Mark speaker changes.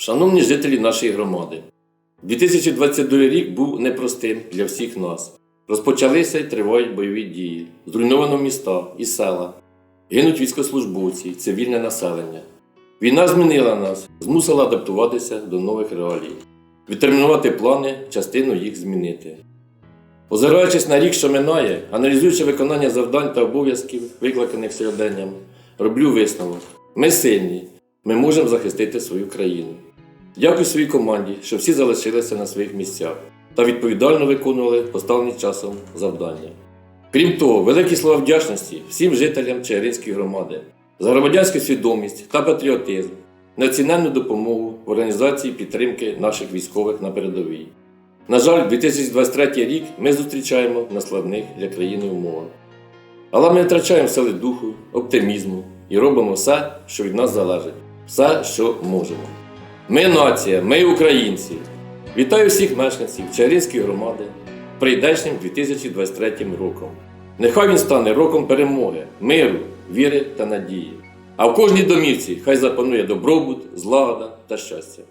Speaker 1: Шановні жителі нашої громади, 2022 рік був непростим для всіх нас. Розпочалися й тривають бойові дії, зруйновано міста і села, гинуть військовослужбовці, цивільне населення. Війна змінила нас, змусила адаптуватися до нових реалій, відтермінувати плани, частину їх змінити. Озираючись на рік, що минає, аналізуючи виконання завдань та обов'язків, викликаних сьогоденням, роблю висновок. Ми сильні, ми можемо захистити свою країну. Дякую своїй команді, що всі залишилися на своїх місцях та відповідально виконували поставлені часом завдання. Крім того, великі слова вдячності всім жителям Чигиринської громади за громадянську свідомість та патріотизм, національну допомогу в організації підтримки наших військових на передовій. На жаль, 2023 рік ми зустрічаємо на складних для країни умовах. Але ми втрачаємо сили духу, оптимізму і робимо все, що від нас залежить, все, що можемо. Ми нація, ми українці. Вітаю всіх мешканців Чаринської громади прийдешнім 2023 роком. Нехай він стане роком перемоги, миру, віри та надії. А в кожній домівці хай запанує добробут, злагода та щастя.